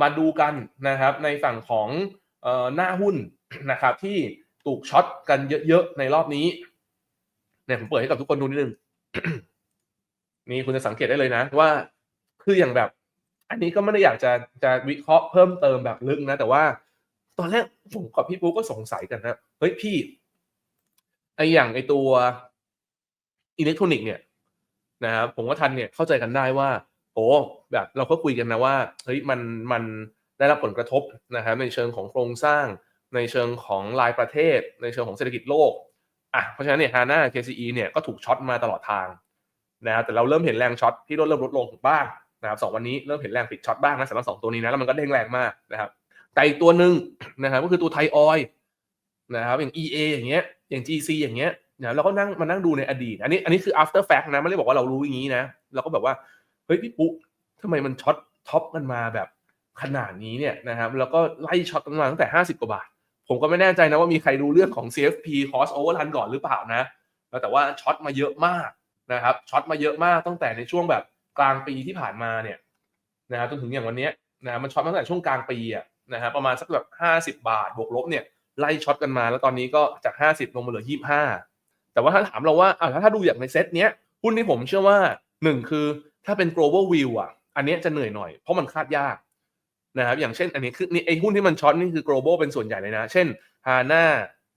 มาดูกันนะครับในฝั่งของหน้าหุ้นนะครับที่ถูกช็อตกันเยอะๆในรอบนี้เนี่ยผมเปิดให้กับทุกคนดูนิดนึงนี่คุณจะสังเกตได้เลยนะ ว่าคืออย่างแบบ อันนี้ก็ไม่ได้อยากจะจะวิเคราะห์เพิ่มเติมแบบลึกนะ แต่ว่า ตอนแรกผมกับพี่ปุ๊ก็สงสัยกันนะเฮ้ยพี่ไออย่างไอตัวอิเล็กทรอนิกส์เนี่ยนะครับผมว่าทันเนี่ยเข้าใจกันได้ว่า โอ้แบบเราก็คุยกันนะว่าเฮ้ยมันมันได้รับผลกระทบนะครับในเชิงของโครงสร้าง ในเชิงของรายประเทศ ในเชิงของเศรษฐกิจโลกอะเพราะฉะนั้นเนี่ยฮาน่า KCE เนี่ยก็ถูกช็อตมาตลอดทางนะครับแต่เราเริ่มเห็นแรงช็อตที่ลดเริ่มลดลงบ้างนะครับสองวันนี้เริ่มเห็นแรงปิดช็อตบ้างนะสำหรับสองตัวนี้นะแล้วมันก็เด้งแรงมากนะครับแต่อีกตัวหนึ่งนะครับก็คือตัวไทยออยนะครับอย่าง EA อย่างเงี้ยอย่าง GC อย่างเงี้ยนะเราก็นั่งมานั่งดูในอดีต อันนี้อันนี้คือ after fact นะไม่ได้บอกว่าเรารู้อย่างนี้นะเราก็แบบว่า เฮ้ยพี่ปุ๊ทำไมมันช็อตท็อปกันมาแบบขนาดนี้เนี่ยนะครับแล้วก็ไล่ช็อตกันมาตั้งแต่ 50 กว่าบาท ผมก็ไม่แน่ใจนะว่ามีใครรู้เรื่องของ CFP cost overrun ก่อนหรือเปล่านะ แต่ว่าช็อตมาเยอะมากนะครับช็อตมาเยอะมากตั้งแต่ในช่วงแบบกลางปีที่ผ่านมาเนี่ยนะครับจนถึงอย่างวันนี้นะมันช็อตตั้งแต่ช่วงกลางปีอะนะฮะประมาณสักแบบห้าสิบาทบวกลบเนี่ยไล่ช็อตกันมา แล้วตอนนี้ก็จากห้าสิบลงมาเหลือยี่ห้าแต่ว่าถ้าถามเราว่าอ่าถ้าดูอย่างในเซตเนี้ยหุ้นที่ผมเชื่อว่าหนึ่งคือ ถ้าเป็น global view อะ อันนี้จะเหนื่อยหน่อย เพราะมันคาดยากนะครับ อย่างเช่น อันนี้คือนี่ไอหุ้นที่มันช็อตนี่คือ global เป็นส่วนใหญ่เลยนะ เช่น HANA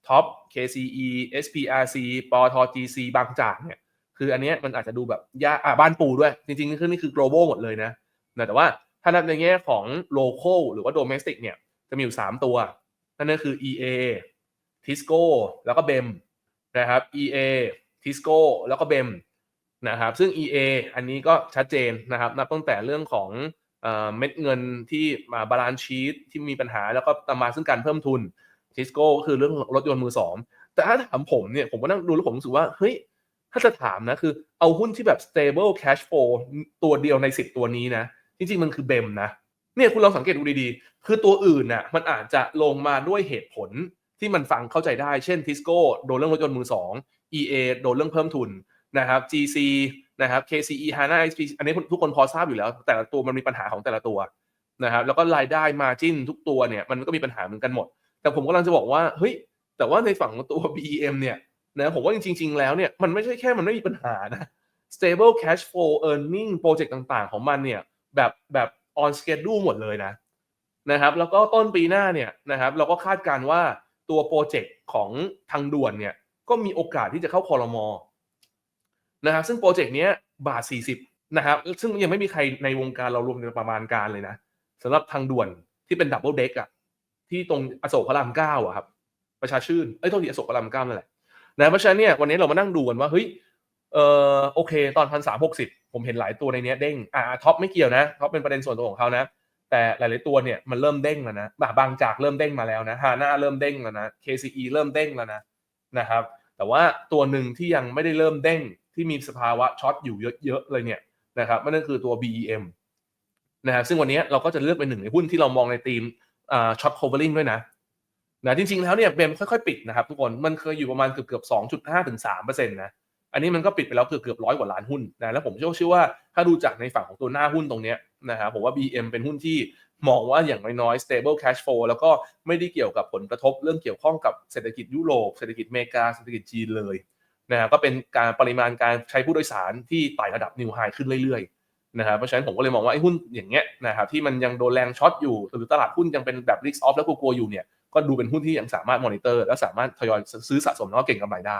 Top KCE SPRC ปตท GC บางจากเนี่ย คืออันนี้มันอาจจะดูแบบยากอ่าบ้านปูด้วย จริงๆคือนี่คือ global หมดเลยนะนะแต่ว่าถ้านับในแง่ของ local หรือว่า domestic เนี่ย จะมีอยู่ 3 ตัว นั่นก็คือ EA Tisco แล้วก็ BEM นะครับ EA Tisco แล้วก็ BEM นะครับ ซึ่ง EA อันนี้ก็ชัดเจนนะครับ นับตั้งแต่เรื่องของเอเม็ดเงินที่มาบาลานซ์ชีตที่มีปัญหาแล้วก็ตามมาซึ่งการเพิ่มทุน Tisco ก็คือเรื่องรถยนต์มือสองแต่ถ้าถามผมเนี่ยผมก็นั่งดูแล้วผมรู้สึกว่า เฮ้ย ถ้าจะถามนะ คือเอาหุ้นที่แบบ stable cash flow ตัวเดียวใน 10 ตัวนี้นะ จริง ๆ มันคือ BEM นะ เนี่ยคุณลองสังเกตดูดีๆ คือตัวอื่นน่ะมันอาจจะลงมาด้วยเหตุผลที่มันฟังเข้าใจได้ เช่น Tisco โดนเรื่องรถยนต์มือสอง EA โดนเรื่องเพิ่มทุน นะครับ GC นะครับ KCE HANA XP อันนี้ทุกคนพอทราบอยู่แล้ว แต่ละตัวมันมีปัญหาของแต่ละตัวนะครับแล้วก็รายได้ margin ทุกตัวเนี่ยมันก็มีปัญหาเหมือนกันหมด แต่ผมกำลังจะบอกว่าเฮ้ยแต่ว่าในฝั่งของตัว BEM เนี่ยนะผมว่าจริง ๆ แล้วเนี่ยมันไม่ใช่แค่มันไม่มีปัญหานะ stable cash flow earning โปรเจกต์ต่างๆ ของมันเนี่ยแบบแบบ on schedule หมดเลยนะนะครับแล้วก็ต้นปีหน้าเนี่ยนะครับเราก็คาดการว่าตัวโปรเจกต์ของทางด่วนเนี่ยก็มีโอกาสที่จะเข้าคอรมอ นะครับซึ่งโปรเจกต์นี้บาท 40 นะครับ ซึ่งยังไม่มีใครในวงการเรารวมในประมาณการเลยนะสำหรับทางด่วนที่เป็นดับเบิลเด็กอะที่ตรงอโศกพระรามเก้าอะครับ ประชาชื่นเอ้ยโทษทีอโศกพระรามเก้านั่นแหละนะเพราะฉะนั้นเนี่ยวันนี้เรามานั่งดูกันว่าเฮ้ยเออโอเค ตอนพันสามหกสิบผมเห็นหลายตัวในนี้เด้งอ่าท็อปไม่เกี่ยวนะท็อปเป็นประเด็นส่วนตัวของเขานะ แต่หลาย ๆตัวเนี่ยมันเริ่มเด้งแล้วนะบางจากเริ่มเด้งมาแล้วนะฮาน่าเริ่มเด้งแล้วนะ KCE เริ่มเด้งแล้วนะนะครับ แต่ว่าตัวหนึ่งที่ยังไม่ได้เริ่มเด้ง ที่มีสภาวะช็อตอยู่เยอะๆเลยเนี่ยนะครับนั่นคือตัว BEM นะครับซึ่งวันนี้เราก็จะเลือกเป็นหนึ่งในหุ้นที่เรามองในธีมช็อต covering ด้วยนะนะจริงๆแล้วเนี่ยเบมค่อยๆ ปิดนะครับทุกคนมันเคยอยู่ประมาณเกือบเกือบ2.5ถึง3เปอร์เซ็นต์นะอันนี้มันก็ปิดไปแล้วเกือบเกือบร้อยกว่าล้านหุ้นนะแล้วผมเชื่อเชื่อว่าถ้าดูจากในฝั่งของตัวหน้าหุ้นตรงเนี้ยนะครับผมว่า BM เป็นหุ้นที่มองว่าอย่างน้อยๆ stable cash flow แล้วก็ไม่ได้เกี่ยวกับผลกระทบเรื่องเกี่ยวข้องกับเศรษฐกิจยุโรปเศรษฐกิจอเมริกาเศรษฐกิจจีนเลย นะครับก็เป็นการปริมาณการใช้ผู้โดยสารที่ไต่ระดับนิวไฮขึ้นเรื่อยๆนะครับเพราะฉะนั้นผมก็เลยมองว่าไอ้หุ้นอย่างเงี้ยนะครับที่มันยังโดนแรงช็อตอยู่ หรือตลาดหุ้นยังเป็นแบบ r i กซ์ออฟแล้วกลัวๆอยู่เนี่ยก็ดูเป็นหุ้นที่ยังสามารถมอนิเตอร์ และสามารถทยอยซื้อสะสมแล้วก็เก่งกำไรได้